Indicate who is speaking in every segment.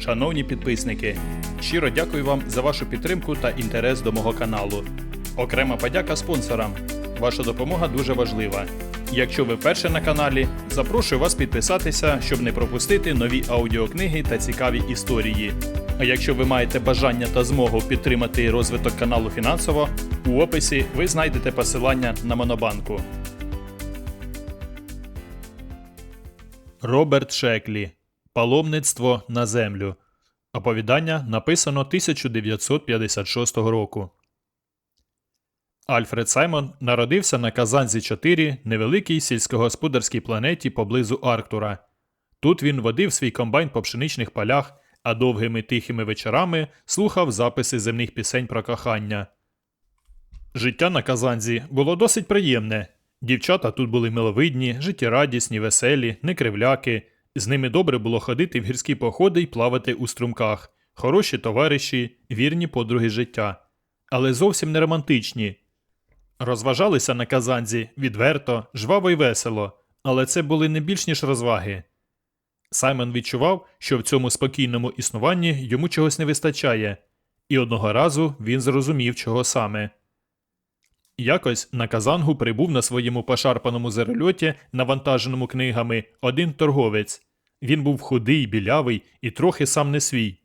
Speaker 1: Шановні підписники, щиро дякую вам за вашу підтримку та інтерес до мого каналу. Окрема подяка спонсорам. Ваша допомога дуже важлива. Якщо ви вперше на каналі, запрошую вас підписатися, щоб не пропустити нові аудіокниги та цікаві історії. А якщо ви маєте бажання та змогу підтримати розвиток каналу фінансово, у описі ви знайдете посилання на Монобанку. Роберт Шеклі Паломництво на землю. Оповідання написано 1956 року. Альфред Саймон народився на Казанзі 4, невеликій сільськогосподарській планеті поблизу Арктура. Тут він водив свій комбайн по пшеничних полях, а довгими тихими вечорами слухав записи земних пісень про кохання. Життя на Казанзі було досить приємне. Дівчата тут були миловидні, життєрадісні, веселі, не кривляки. З ними добре було ходити в гірські походи й плавати у струмках, хороші товариші, вірні подруги життя. Але зовсім не романтичні. Розважалися на Казанзі відверто, жваво й весело, але це були не більш ніж розваги. Саймон відчував, що в цьому спокійному існуванні йому чогось не вистачає, і одного разу він зрозумів, чого саме. Якось на Казангу прибув на своєму пошарпаному зерольоті, навантаженому книгами, один торговець. Він був худий, білявий і трохи сам не свій.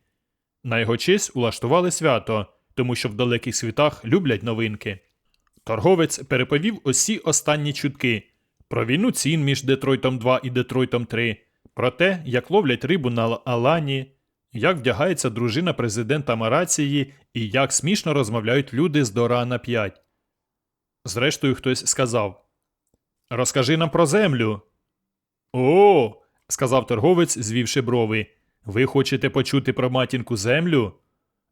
Speaker 1: На його честь улаштували свято, тому що в далеких світах люблять новинки. Торговець переповів усі останні чутки про війну цін між Детройтом 2 і Детройтом 3, про те, як ловлять рибу на Алані, як вдягається дружина президента Марації і як смішно розмовляють люди з Дорана 5. Зрештою, хтось сказав Розкажи нам про землю. О, сказав торговець, звівши брови. Ви хочете почути про матінку землю?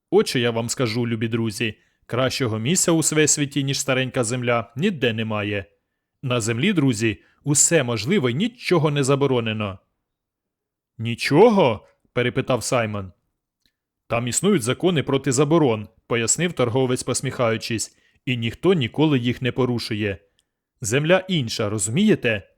Speaker 1: От що я вам скажу, любі друзі. Кращого місця у всесвіті, ніж старенька земля, ніде немає. На землі, друзі, усе можливо й нічого не заборонено. Нічого? перепитав Саймон. Там існують закони проти заборон, пояснив торговець, посміхаючись, і ніхто ніколи їх не порушує. Земля інша, розумієте?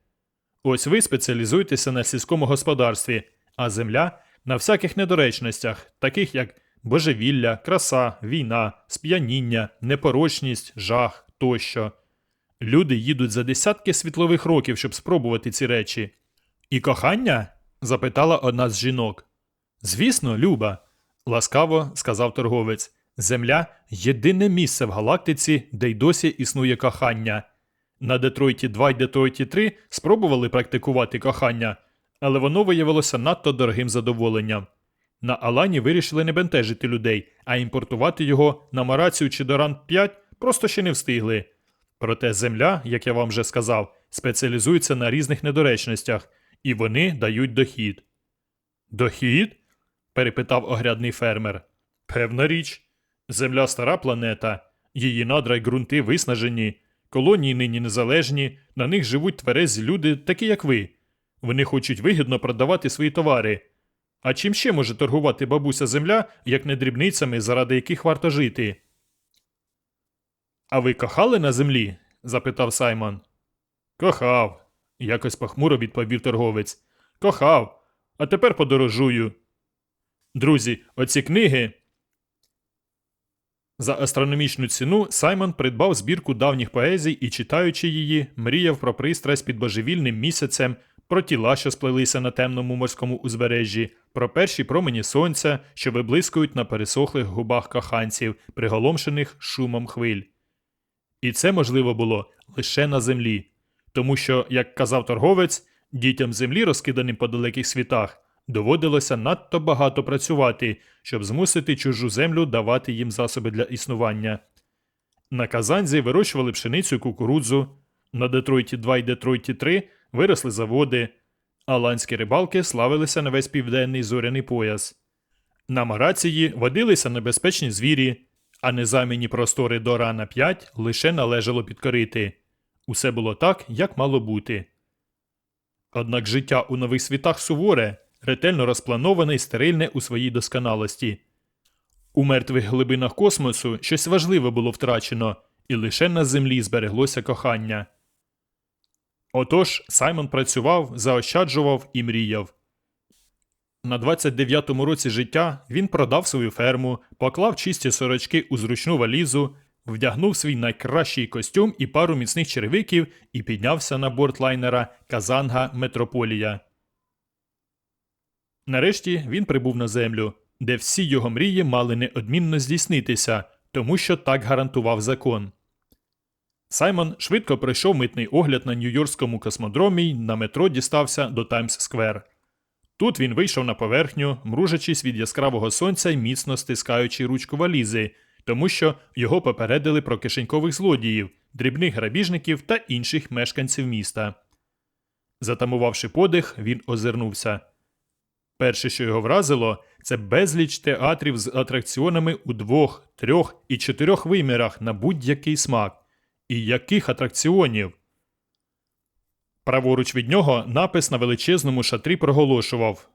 Speaker 1: Ось ви спеціалізуєтеся на сільському господарстві, а земля на всяких недоречностях, таких як божевілля, краса, війна, сп'яніння, непорочність, жах тощо. Люди їдуть за десятки світлових років, щоб спробувати ці речі. І кохання? запитала одна з жінок. Звісно, Люба, ласкаво сказав торговець. Земля єдине місце в галактиці, де й досі існує кохання. На Детройті 2 й Детройті 3 спробували практикувати кохання, але воно виявилося надто дорогим задоволенням. На Алані вирішили не бентежити людей, а імпортувати його на Марацію чи Доран 5 просто ще не встигли. Проте земля, як я вам вже сказав, спеціалізується на різних недоречностях, і вони дають дохід. Дохід? перепитав огрядний фермер. Певна річ. Земля стара планета, її надра й ґрунти виснажені, колонії нині незалежні, на них живуть тверезі люди, такі як ви. Вони хочуть вигідно продавати свої товари. А чим ще може торгувати бабуся земля, як не дрібницями, заради яких варто жити? А ви кохали на землі? запитав Саймон. Кохав, якось похмуро відповів торговець. Кохав, а тепер подорожую. Друзі, оці книги. За астрономічну ціну Саймон придбав збірку давніх поезій і, читаючи її, мріяв про пристрасть під божевільним місяцем, про тіла, що сплелися на темному морському узбережжі, про перші промені сонця, що виблискують на пересохлих губах коханців, приголомшених шумом хвиль. І це можливо було лише на землі, тому що, як казав торговець, дітям землі, розкиданим по далеких світах, доводилося надто багато працювати, щоб змусити чужу землю давати їм засоби для існування. На Казанзі вирощували пшеницю кукурудзу, на Детройті 2 і Детройті 3 виросли заводи, аланські рибалки славилися на весь південний зоряний пояс. На Марації водилися небезпечні звірі, а незамінні простори до рана 5 лише належало підкорити. Усе було так, як мало бути. Однак життя у нових світах суворе, ретельно розплановане і стерильне у своїй досконалості. У мертвих глибинах космосу щось важливе було втрачено, і лише на землі збереглося кохання. Отож Саймон працював, заощаджував і мріяв. На 29-му році життя він продав свою ферму, поклав чисті сорочки у зручну валізу, вдягнув свій найкращий костюм і пару міцних черевиків і піднявся на борт лайнера Казанга Метрополія. Нарешті він прибув на землю, де всі його мрії мали неодмінно здійснитися, тому що так гарантував закон. Саймон швидко пройшов митний огляд на Нью-Йоркському космодромі й на метро дістався до Таймс-сквер. Тут він вийшов на поверхню, мружачись від яскравого сонця й міцно стискаючи ручку валізи, тому що його попередили про кишенькових злодіїв, дрібних грабіжників та інших мешканців міста. Затамувавши подих, він озирнувся. Перше, що його вразило, це безліч театрів з атракціонами у двох, трьох і чотирьох вимірах на будь-який смак. І яких атракціонів? Праворуч від нього напис на величезному шатрі проголошував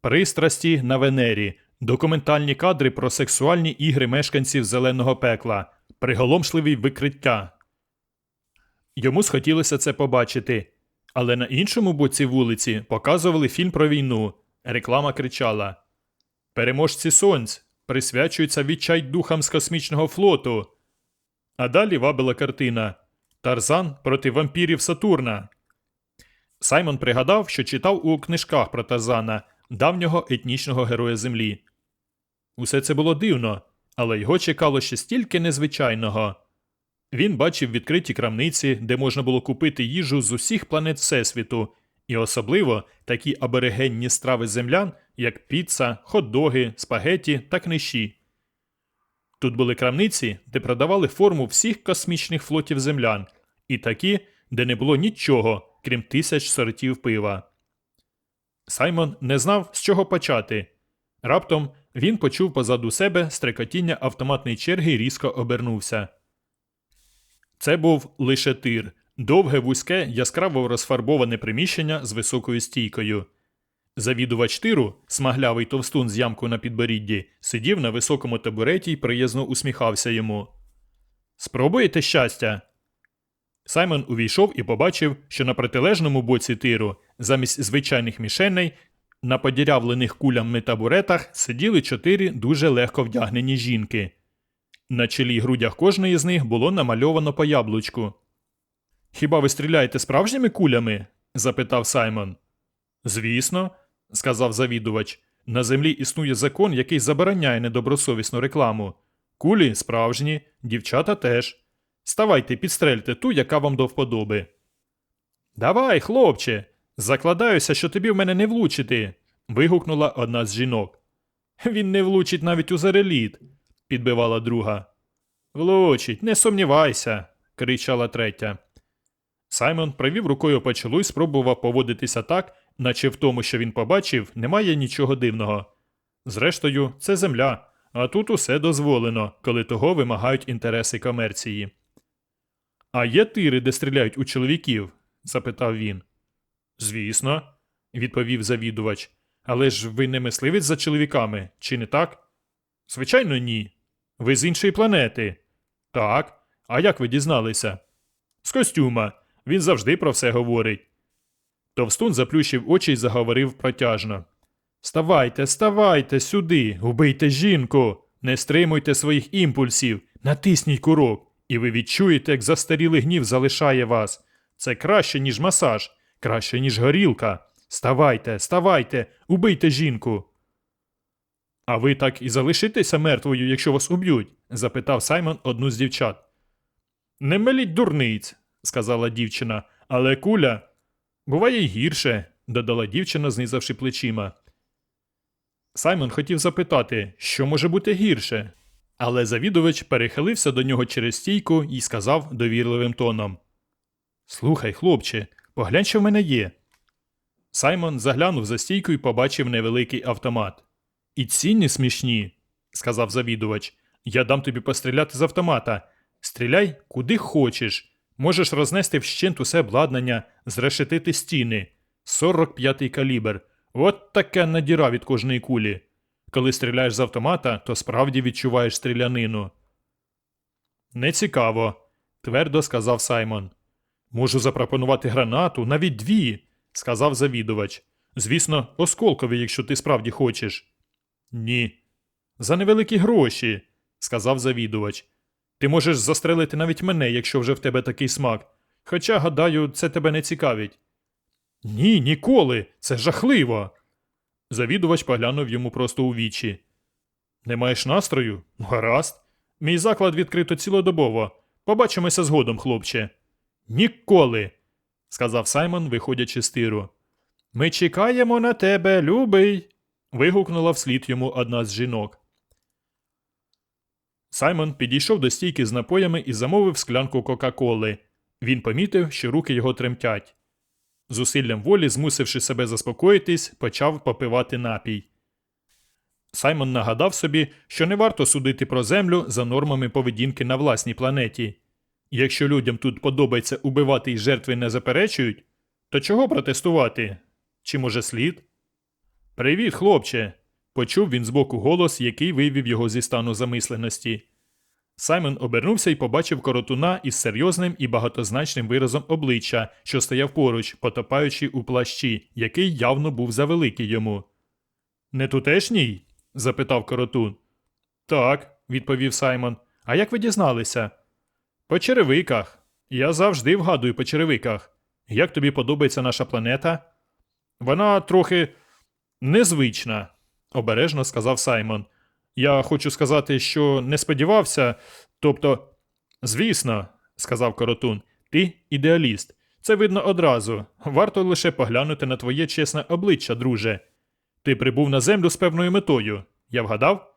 Speaker 1: Пристрасті на Венері. Документальні кадри про сексуальні ігри мешканців зеленого пекла, приголомшливі викриття. Йому схотілося це побачити. Але на іншому боці вулиці показували фільм про війну. Реклама кричала Переможці сонць присвячуються відчайдухам з космічного флоту. А далі вабила картина Тарзан проти вампірів Сатурна. Саймон пригадав, що читав у книжках про Тарзана, давнього етнічного героя Землі. Усе це було дивно, але його чекало ще стільки незвичайного. Він бачив відкриті крамниці, де можна було купити їжу з усіх планет Всесвіту, і особливо такі аборигенні страви землян, як піца, хот-доги, спагеті та книжі. Тут були крамниці, де продавали форму всіх космічних флотів землян, і такі, де не було нічого, крім тисяч сортів пива. Саймон не знав, з чого почати. Раптом він почув позаду себе стрекотіння автоматної черги і різко обернувся. Це був лише тир, довге вузьке, яскраво розфарбоване приміщення з високою стійкою. Завідувач тиру, смаглявий товстун з ямкою на підборідді, сидів на високому табуреті й приязно усміхався йому. Спробуєте щастя? Саймон увійшов і побачив, що на протилежному боці тиру, замість звичайних мішеней, на подірявлених кулями табуретах сиділи чотири дуже легко вдягнені жінки. На чолі й грудях кожної з них було намальовано по яблучку. Хіба ви стріляєте справжніми кулями? запитав Саймон. Звісно, сказав завідувач. На землі існує закон, який забороняє недобросовісну рекламу. Кулі справжні, дівчата теж. Ставайте, підстрельте ту, яка вам до вподоби. Давай, хлопче. Закладаюся, що тобі в мене не влучити. вигукнула одна з жінок. Він не влучить навіть у зареліт, підбивала друга. Влучить, не сумнівайся, кричала третя. Саймон провів рукою по чолу і спробував поводитися так, наче в тому, що він побачив, немає нічого дивного. Зрештою, це земля, а тут усе дозволено, коли того вимагають інтереси комерції. А є тири, де стріляють у чоловіків? запитав він. Звісно, відповів завідувач. Але ж ви не мисливець за чоловіками, чи не так? Звичайно, ні. Ви з іншої планети. Так. А як ви дізналися? З костюма. Він завжди про все говорить. Товстун заплющив очі й заговорив протяжно. Ставайте, ставайте сюди, убийте жінку, не стримуйте своїх імпульсів, натисніть курок, і ви відчуєте, як застарілий гнів залишає вас. Це краще, ніж масаж, краще, ніж горілка. Ставайте, ставайте, убийте жінку. А ви так і залишитеся мертвою, якщо вас уб'ють? запитав Саймон одну з дівчат. Не меліть дурниць, сказала дівчина, але куля. Буває й гірше, додала дівчина, знизавши плечима. Саймон хотів запитати, що може бути гірше, але завідувач перехилився до нього через стійку і сказав довірливим тоном: Слухай, хлопче, поглянь, що в мене є. Саймон заглянув за стійку і побачив невеликий автомат. І ціни смішні, сказав завідувач. Я дам тобі постріляти з автомата. Стріляй куди хочеш. Можеш рознести вщент усе обладнання, зрешетити стіни. 45-й калібр. От таке надіра від кожної кулі. Коли стріляєш з автомата, то справді відчуваєш стрілянину. Нецікаво, твердо сказав Саймон. Можу запропонувати гранату, навіть дві, сказав завідувач. Звісно, осколкові, якщо ти справді хочеш. Ні. За невеликі гроші, сказав завідувач. Ти можеш застрелити навіть мене, якщо вже в тебе такий смак. Хоча, гадаю, це тебе не цікавить. Ні, ніколи. Це жахливо. Завідувач поглянув йому просто у вічі. Не маєш настрою? Гаразд. Мій заклад відкрито цілодобово. Побачимося згодом, хлопче. Ніколи, сказав Саймон, виходячи з тиру. Ми чекаємо на тебе, любий. вигукнула вслід йому одна з жінок. Саймон підійшов до стійки з напоями і замовив склянку Кока-Коли. Він помітив, що руки його тремтять. Зусиллям волі, змусивши себе заспокоїтись, почав попивати напій. Саймон нагадав собі, що не варто судити про землю за нормами поведінки на власній планеті. Якщо людям тут подобається убивати і жертви не заперечують, то чого протестувати? Чи може слід? Привіт, хлопче. Почув він збоку голос, який вивів його зі стану замисленості. Саймон обернувся і побачив коротуна із серйозним і багатозначним виразом обличчя, що стояв поруч, потопаючи у плащі, який явно був завеликий йому. Не тутешній? запитав коротун. Так, відповів Саймон. А як ви дізналися? По черевиках. Я завжди вгадую по черевиках. Як тобі подобається наша планета? Вона трохи незвична, обережно сказав Саймон. Я хочу сказати, що не сподівався. Тобто, звісно, сказав коротун, ти ідеаліст. Це видно одразу. Варто лише поглянути на твоє чесне обличчя, друже. Ти прибув на землю з певною метою. Я вгадав?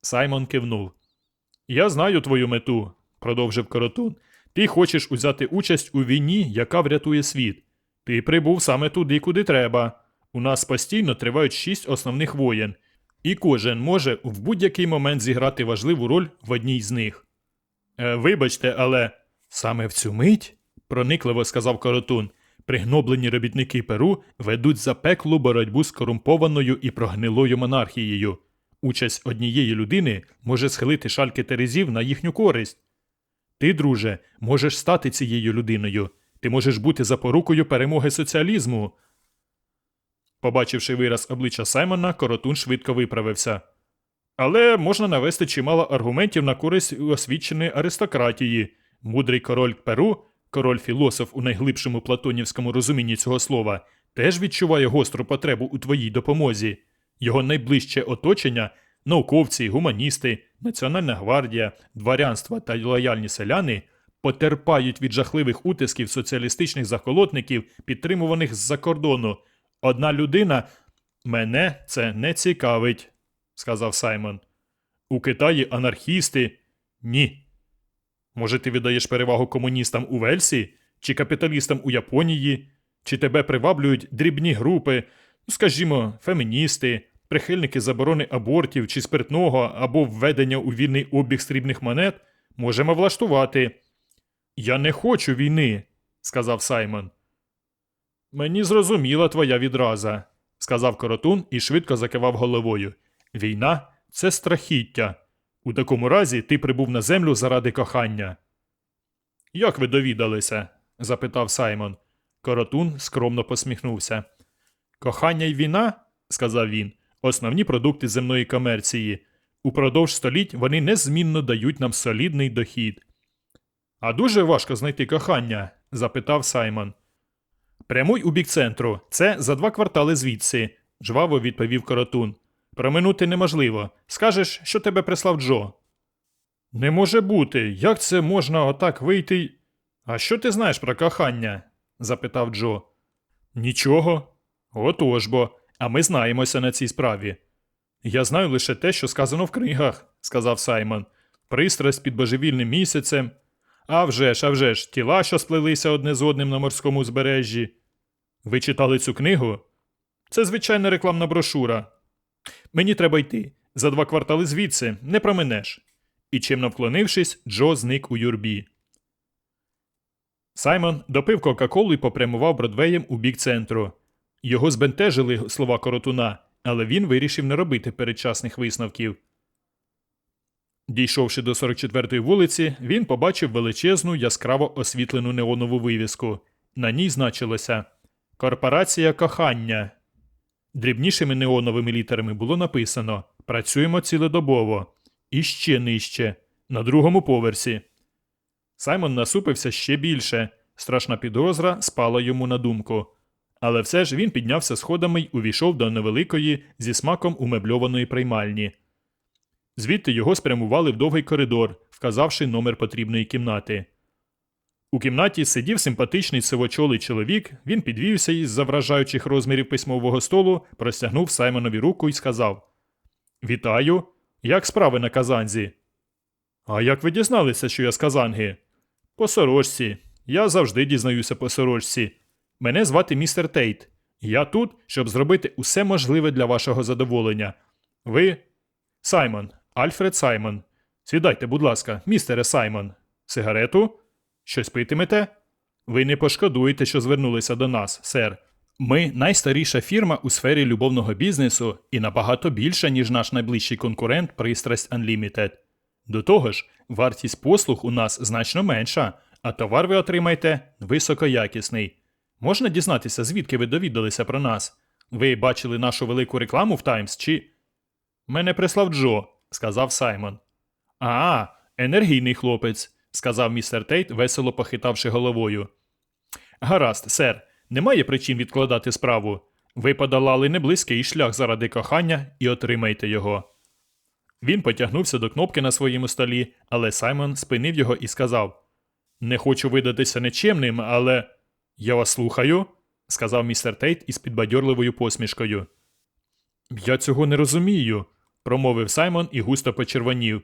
Speaker 1: Саймон кивнув. Я знаю твою мету, продовжив коротун. Ти хочеш узяти участь у війні, яка врятує світ. Ти прибув саме туди, куди треба. У нас постійно тривають шість основних воєн, і кожен може в будь-який момент зіграти важливу роль в одній з них. Е, вибачте, але саме в цю мить, проникливо сказав коротун, пригноблені робітники Перу ведуть запеклу боротьбу з корумпованою і прогнилою монархією. Участь однієї людини може схилити шальки терезів на їхню користь. Ти, друже, можеш стати цією людиною. Ти можеш бути запорукою перемоги соціалізму. Побачивши вираз обличчя Саймона, коротун швидко виправився. Але можна навести чимало аргументів на користь освіченої аристократії. Мудрий король Перу, король філософ у найглибшому платонівському розумінні цього слова, теж відчуває гостру потребу у твоїй допомозі. Його найближче оточення науковці, гуманісти, Національна гвардія, дворянство та лояльні селяни потерпають від жахливих утисків соціалістичних заколотників, підтримуваних з-за кордону. Одна людина мене це не цікавить, сказав Саймон. У Китаї анархісти ні. Може, ти віддаєш перевагу комуністам у Вельсі, чи капіталістам у Японії, чи тебе приваблюють дрібні групи, ну, скажімо, феміністи, прихильники заборони абортів чи спиртного або введення у вільний обіг срібних монет, можемо влаштувати. Я не хочу війни, сказав Саймон. Мені зрозуміла твоя відраза, сказав коротун і швидко закивав головою. Війна це страхіття. У такому разі ти прибув на землю заради кохання. Як ви довідалися? запитав Саймон. Коротун скромно посміхнувся. Кохання й війна, сказав він, основні продукти земної комерції. Упродовж століть вони незмінно дають нам солідний дохід. А дуже важко знайти кохання? запитав Саймон. Прямуй у бік центру. Це за два квартали звідси, жваво відповів коротун. Проминути неможливо. Скажеш, що тебе прислав Джо. Не може бути. Як це можна отак вийти? А що ти знаєш про кохання? запитав Джо. Нічого. Отож бо, а ми знаємося на цій справі. Я знаю лише те, що сказано в книгах, сказав Саймон. Пристрасть під божевільним місяцем. А вже ж, а вже ж, тіла, що сплелися одне з одним на морському узбережжі. Ви читали цю книгу? Це звичайна рекламна брошура. Мені треба йти. За два квартали звідси не проминеш. І чимно вклонившись, Джо зник у юрбі. Саймон допив Кока-Колу і попрямував Бродвеєм у бік центру. Його збентежили слова коротуна, але він вирішив не робити передчасних висновків. Дійшовши до 44-ї вулиці, він побачив величезну яскраво освітлену неонову вивіску. На ній значилося Корпорація кохання. Дрібнішими неоновими літерами було написано Працюємо цілодобово. І ще нижче, на другому поверсі. Саймон насупився ще більше. Страшна підозра спала йому на думку. Але все ж він піднявся сходами й увійшов до невеликої зі смаком умебльованої приймальні. Звідти його спрямували в довгий коридор, вказавши номер потрібної кімнати. У кімнаті сидів симпатичний сивочолий чоловік, він підвівся із завражаючих розмірів письмового столу, простягнув Саймонові руку і сказав Вітаю. Як справи на Казанзі? А як ви дізналися, що я з Казанги? По сорочці. Я завжди дізнаюся по сорочці. Мене звати містер Тейт. Я тут, щоб зробити усе можливе для вашого задоволення. Ви. Саймон, Альфред Саймон. Сідайте, будь ласка, містере Саймон. Сигарету? Щось питимете? Ви не пошкодуєте, що звернулися до нас, сер. Ми найстаріша фірма у сфері любовного бізнесу і набагато більша, ніж наш найближчий конкурент Пристрасть Unlimited. До того ж, вартість послуг у нас значно менша, а товар ви отримаєте високоякісний. Можна дізнатися, звідки ви довідалися про нас? Ви бачили нашу велику рекламу в Таймс чи. Мене прислав Джо, сказав Саймон. А, енергійний хлопець, сказав містер Тейт, весело похитавши головою. Гаразд, сер, немає причин відкладати справу. Ви подолали неблизький шлях заради кохання і отримайте його. Він потягнувся до кнопки на своєму столі, але Саймон спинив його і сказав: Не хочу видатися нечемним, але. Я вас слухаю, сказав містер Тейт із підбадьорливою посмішкою. Я цього не розумію, промовив Саймон і густо почервонів.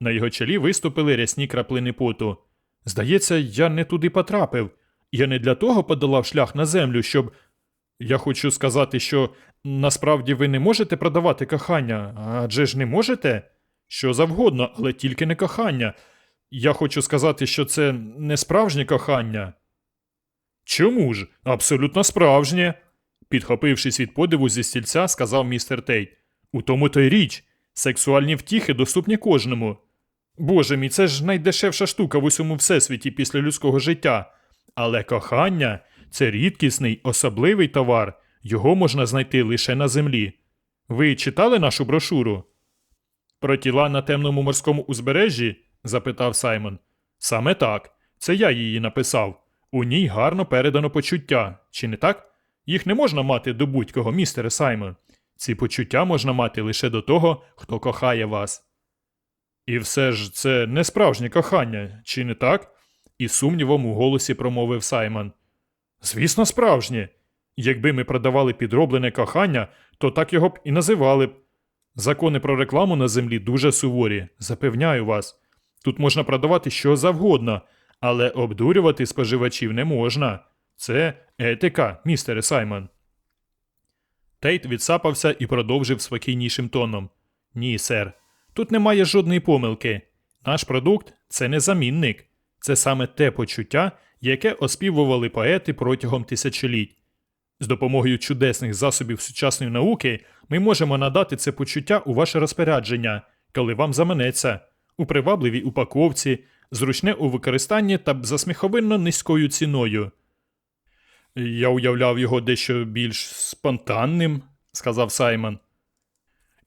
Speaker 1: На його чолі виступили рясні краплини поту. Здається, я не туди потрапив. Я не для того подолав шлях на землю, щоб. Я хочу сказати, що насправді ви не можете продавати кохання, адже ж не можете? Що завгодно, але тільки не кохання. Я хочу сказати, що це не справжнє кохання. Чому ж? Абсолютно справжнє. Підхопившись від подиву зі стільця, сказав містер Тейт. У тому то й річ. Сексуальні втіхи доступні кожному. Боже мій, це ж найдешевша штука в усьому всесвіті після людського життя. Але кохання це рідкісний, особливий товар, його можна знайти лише на землі. Ви читали нашу брошуру? Про тіла на темному морському узбережжі? запитав Саймон. Саме так. Це я її написав. У ній гарно передано почуття, чи не так? Їх не можна мати до будь-кого, містере Саймон. Ці почуття можна мати лише до того, хто кохає вас. І все ж це не справжнє кохання, чи не так? із сумнівом у голосі промовив Саймон. Звісно, справжнє. Якби ми продавали підроблене кохання, то так його б і називали б. Закони про рекламу на землі дуже суворі, запевняю вас. Тут можна продавати що завгодно, але обдурювати споживачів не можна. Це етика, містере Саймон. Тейт відсапався і продовжив спокійнішим тоном. Ні, сер. Тут немає жодної помилки. Наш продукт це не замінник. Це саме те почуття, яке оспівували поети протягом тисячоліть. З допомогою чудесних засобів сучасної науки ми можемо надати це почуття у ваше розпорядження, коли вам заманеться, у привабливій упаковці, зручне у використанні та за сміховинно низькою ціною. Я уявляв його дещо більш спонтанним, сказав Саймон.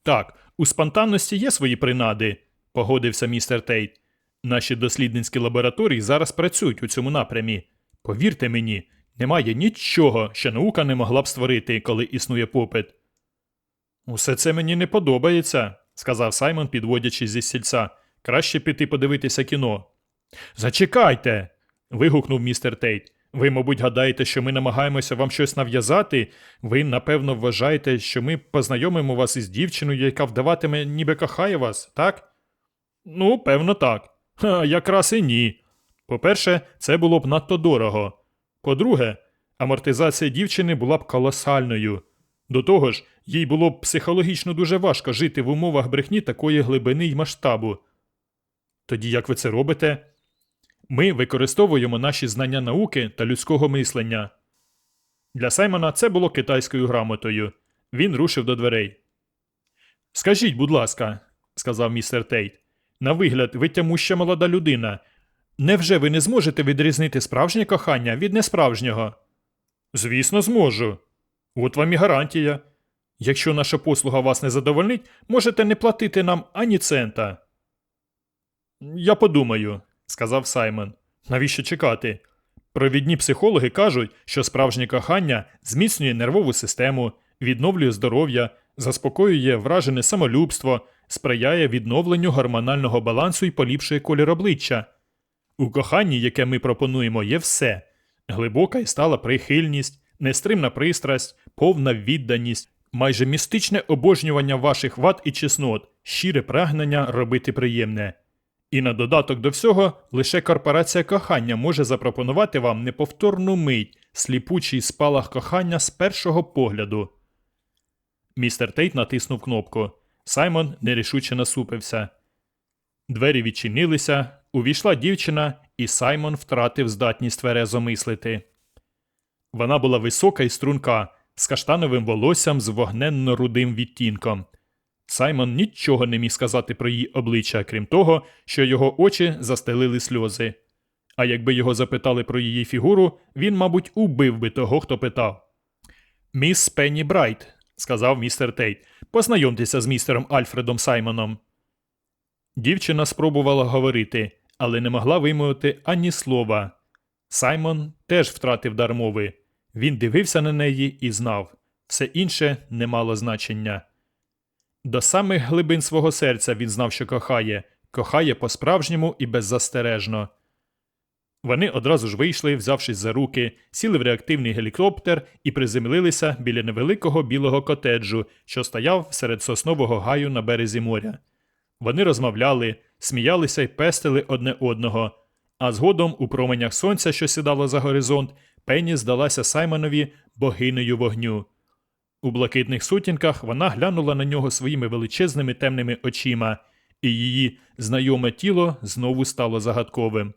Speaker 1: Так, у спонтанності є свої принади, погодився містер Тейт. Наші дослідницькі лабораторії зараз працюють у цьому напрямі. Повірте мені, немає нічого, що наука не могла б створити, коли існує попит. Усе це мені не подобається, сказав Саймон, підводячись зі стільця. Краще піти подивитися кіно. Зачекайте. вигукнув містер Тейт. Ви, мабуть, гадаєте, що ми намагаємося вам щось нав'язати. Ви, напевно, вважаєте, що ми познайомимо вас із дівчиною, яка вдаватиме, ніби кохає вас, так? Ну, певно, так. Ха, якраз і ні. По-перше, це було б надто дорого. По-друге, амортизація дівчини була б колосальною. До того ж, їй було б психологічно дуже важко жити в умовах брехні такої глибини й масштабу. Тоді як ви це робите? Ми використовуємо наші знання науки та людського мислення. Для Саймона це було китайською грамотою. Він рушив до дверей. Скажіть, будь ласка, сказав містер Тейт, на вигляд, ви тямуща молода людина. Невже ви не зможете відрізнити справжнє кохання від несправжнього? Звісно, зможу. От вам і гарантія. Якщо наша послуга вас не задовольнить, можете не платити нам ані цента. Я подумаю, сказав Саймон. Навіщо чекати? Провідні психологи кажуть, що справжнє кохання зміцнює нервову систему, відновлює здоров'я, заспокоює вражене самолюбство, сприяє відновленню гормонального балансу і поліпшує колір обличчя. У коханні, яке ми пропонуємо, є все глибока і стала прихильність, нестримна пристрасть, повна відданість, майже містичне обожнювання ваших вад і чеснот, щире прагнення робити приємне. І на додаток до всього, лише корпорація кохання може запропонувати вам неповторну мить, сліпучий спалах кохання з першого погляду. Містер Тейт натиснув кнопку. Саймон нерішуче насупився. Двері відчинилися, увійшла дівчина, і Саймон втратив здатність тверезо мислити. Вона була висока і струнка, з каштановим волоссям з вогненно-рудим відтінком. Саймон нічого не міг сказати про її обличчя, крім того, що його очі застелили сльози. А якби його запитали про її фігуру, він, мабуть, убив би того, хто питав. Міс Пенні Брайт, сказав містер Тейт, познайомтеся з містером Альфредом Саймоном. Дівчина спробувала говорити, але не могла вимовити ані слова. Саймон теж втратив дар мови. Він дивився на неї і знав все інше не мало значення. До самих глибин свого серця він знав, що кохає, кохає по-справжньому і беззастережно. Вони одразу ж вийшли, взявшись за руки, сіли в реактивний гелікоптер і приземлилися біля невеликого білого котеджу, що стояв серед соснового гаю на березі моря. Вони розмовляли, сміялися й пестили одне одного, а згодом, у променях сонця, що сідало за горизонт, Пенні здалася Саймонові богинею вогню. У блакитних сутінках вона глянула на нього своїми величезними темними очима, і її знайоме тіло знову стало загадковим.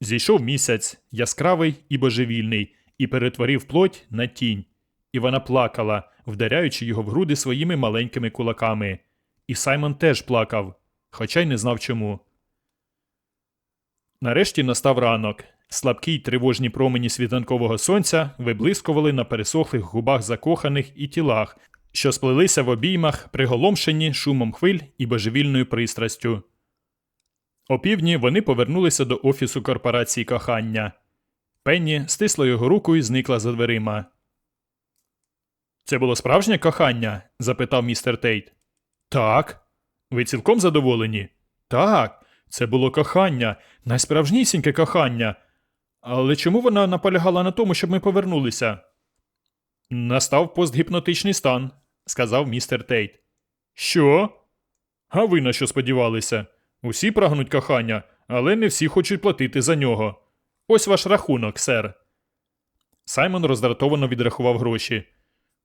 Speaker 1: Зійшов місяць, яскравий і божевільний, і перетворив плоть на тінь, і вона плакала, вдаряючи його в груди своїми маленькими кулаками. І Саймон теж плакав, хоча й не знав чому. Нарешті настав ранок. Слабкі й тривожні промені світанкового сонця виблискували на пересохлих губах закоханих і тілах, що сплелися в обіймах, приголомшені шумом хвиль і божевільною пристрастю. Опівдні вони повернулися до офісу корпорації кохання. Пенні стисла його руку і зникла за дверима. Це було справжнє кохання? запитав містер Тейт. Так. Ви цілком задоволені? Так. Це було кохання, найсправжнісіньке кохання. Але чому вона наполягала на тому, щоб ми повернулися? Настав постгіпнотичний стан, сказав містер Тейт. Що? А ви на що сподівалися? Усі прагнуть кохання, але не всі хочуть платити за нього. Ось ваш рахунок, сер. Саймон роздратовано відрахував гроші.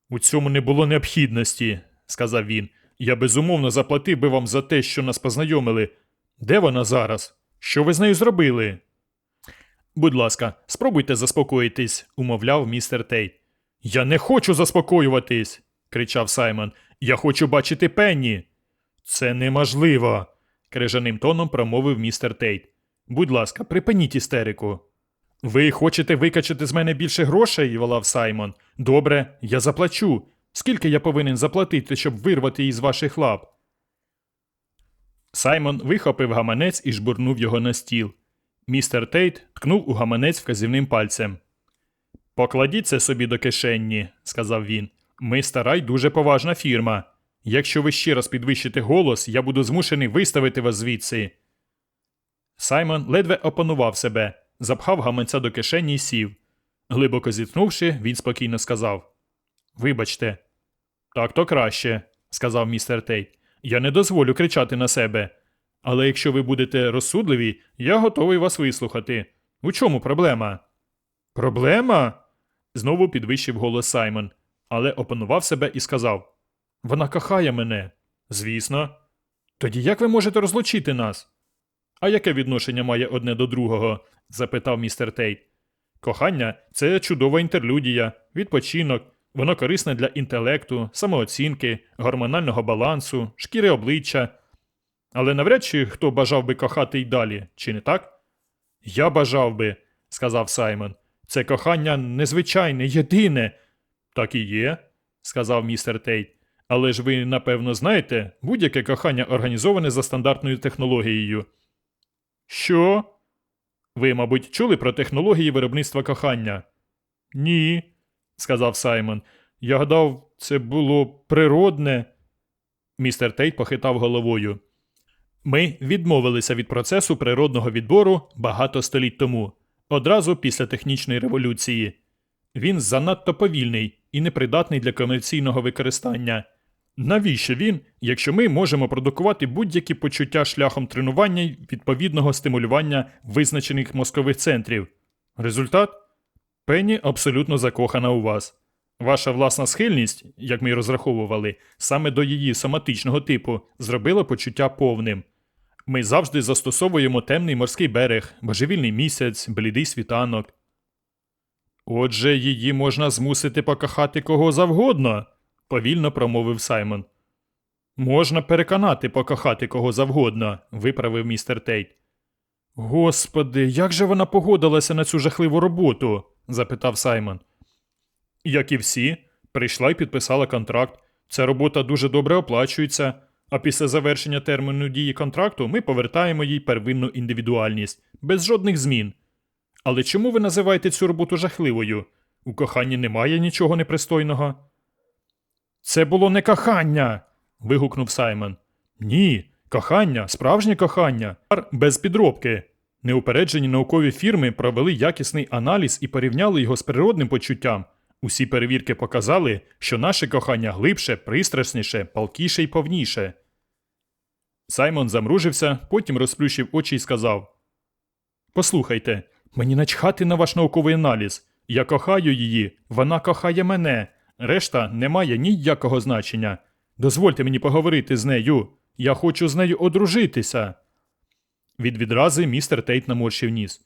Speaker 1: У цьому не було необхідності, сказав він. Я безумовно заплатив би вам за те, що нас познайомили. Де вона зараз? Що ви з нею зробили? Будь ласка, спробуйте заспокоїтись, умовляв містер Тейт. Я не хочу заспокоюватись, кричав Саймон. Я хочу бачити Пенні. Це неможливо, крижаним тоном промовив містер Тейт. Будь ласка, припиніть істерику. Ви хочете викачати з мене більше грошей? волав Саймон. Добре, я заплачу. Скільки я повинен заплатити, щоб вирвати її з ваших лап? Саймон вихопив гаманець і жбурнув його на стіл. Містер Тейт ткнув у гаманець вказівним пальцем. Покладіть це собі до кишені, сказав він. Ми стара й дуже поважна фірма. Якщо ви ще раз підвищите голос, я буду змушений виставити вас звідси. Саймон ледве опанував себе, запхав гаманця до кишені і сів. Глибоко зітхнувши, він спокійно сказав: Вибачте, так то краще, сказав містер Тейт. Я не дозволю кричати на себе. Але якщо ви будете розсудливі, я готовий вас вислухати. У чому проблема? Проблема? знову підвищив голос Саймон, але опанував себе і сказав: Вона кохає мене. Звісно. Тоді як ви можете розлучити нас? А яке відношення має одне до другого? запитав містер Тейт. Кохання це чудова інтерлюдія, відпочинок, воно корисне для інтелекту, самооцінки, гормонального балансу, шкіри обличчя. Але навряд чи хто бажав би кохати й далі, чи не так? Я бажав би, сказав Саймон. Це кохання незвичайне, єдине. Так і є. сказав містер Тейт. Але ж ви, напевно, знаєте, будь-яке кохання організоване за стандартною технологією. Що? Ви, мабуть, чули про технології виробництва кохання? Ні, сказав Саймон. Я гадав, це було природне. Містер Тейт похитав головою. Ми відмовилися від процесу природного відбору багато століть тому, одразу після технічної революції. Він занадто повільний і непридатний для комерційного використання. Навіщо він, якщо ми можемо продукувати будь-які почуття шляхом тренування й відповідного стимулювання визначених мозкових центрів? Результат? Пенні абсолютно закохана у вас. Ваша власна схильність, як ми й розраховували, саме до її соматичного типу, зробила почуття повним. Ми завжди застосовуємо темний морський берег, божевільний місяць, блідий світанок. Отже, її можна змусити покохати кого завгодно, повільно промовив Саймон. Можна переконати покохати кого завгодно, виправив містер Тейт. Господи, як же вона погодилася на цю жахливу роботу? запитав Саймон. Як і всі, прийшла і підписала контракт. Ця робота дуже добре оплачується, а після завершення терміну дії контракту ми повертаємо їй первинну індивідуальність, без жодних змін. Але чому ви називаєте цю роботу жахливою? У коханні немає нічого непристойного. Це було не кохання. вигукнув Саймон. Ні, кохання, справжнє кохання, без підробки. Неупереджені наукові фірми провели якісний аналіз і порівняли його з природним почуттям. Усі перевірки показали, що наше кохання глибше, пристрасніше, палкіше і повніше. Саймон замружився, потім розплющив очі і сказав: Послухайте, мені начхати на ваш науковий аналіз. Я кохаю її, вона кохає мене. Решта не має ніякого значення. Дозвольте мені поговорити з нею. Я хочу з нею одружитися. Від відрази містер Тейт наморщив ніс.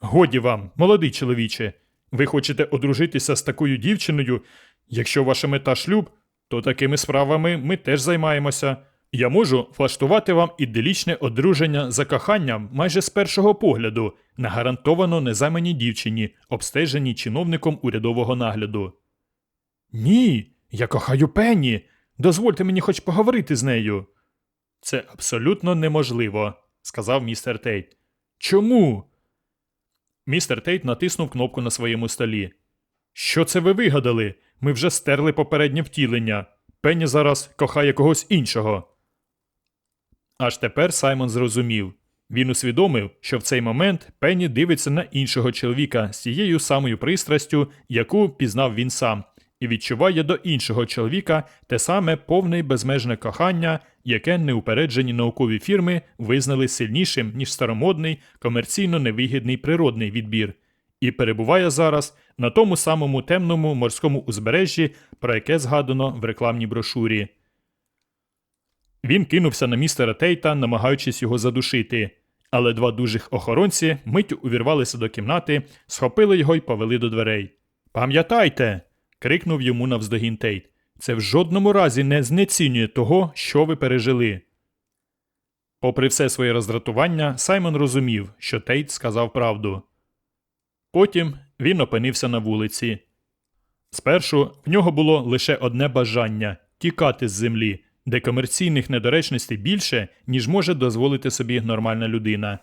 Speaker 1: Годі вам, молодий чоловіче. Ви хочете одружитися з такою дівчиною? Якщо ваша мета шлюб, то такими справами ми теж займаємося. Я можу влаштувати вам іделічне одруження за коханням майже з першого погляду на гарантовано незайманій дівчині, обстеженій чиновником урядового нагляду. Ні, я кохаю Пенні. Дозвольте мені хоч поговорити з нею. Це абсолютно неможливо, сказав містер Тейт. Чому? Містер Тейт натиснув кнопку на своєму столі. Що це ви вигадали? Ми вже стерли попереднє втілення. Пенні зараз кохає когось іншого. Аж тепер Саймон зрозумів. Він усвідомив, що в цей момент Пенні дивиться на іншого чоловіка з тією самою пристрастю, яку пізнав він сам, і відчуває до іншого чоловіка те саме повне й безмежне кохання, яке неупереджені наукові фірми визнали сильнішим, ніж старомодний, комерційно невигідний природний відбір, і перебуває зараз на тому самому темному морському узбережжі, про яке згадано в рекламній брошурі. Він кинувся на містера Тейта, намагаючись його задушити. Але два дужих охоронці миттю увірвалися до кімнати, схопили його й повели до дверей. Пам'ятайте. крикнув йому навздогін Тейт. Це в жодному разі не знецінює того, що ви пережили. Попри все своє роздратування, Саймон розумів, що Тейт сказав правду. Потім він опинився на вулиці. Спершу в нього було лише одне бажання тікати з землі, де комерційних недоречностей більше, ніж може дозволити собі нормальна людина.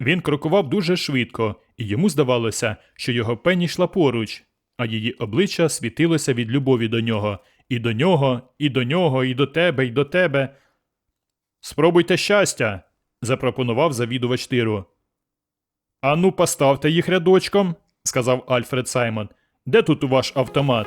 Speaker 1: Він крокував дуже швидко, і йому здавалося, що його пені йшла поруч, а її обличчя світилося від любові до нього, і до нього, і до нього, і до тебе, і до тебе. Спробуйте щастя, запропонував завідувач тиру. Ану, поставте їх рядочком, сказав Альфред Саймон. Де тут ваш автомат?